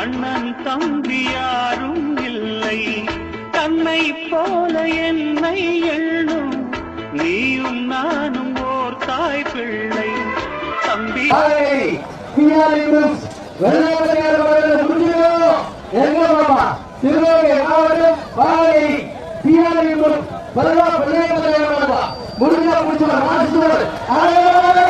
அண்ணன் தம்பி யாரும் இல்லை. தன்னை போல என்னை எண்ணும் நீயும் நானும் ஓர் தாய் பிள்ளை. தம்பி முடிஞ்சா முடிச்சு குரூப்ஸ்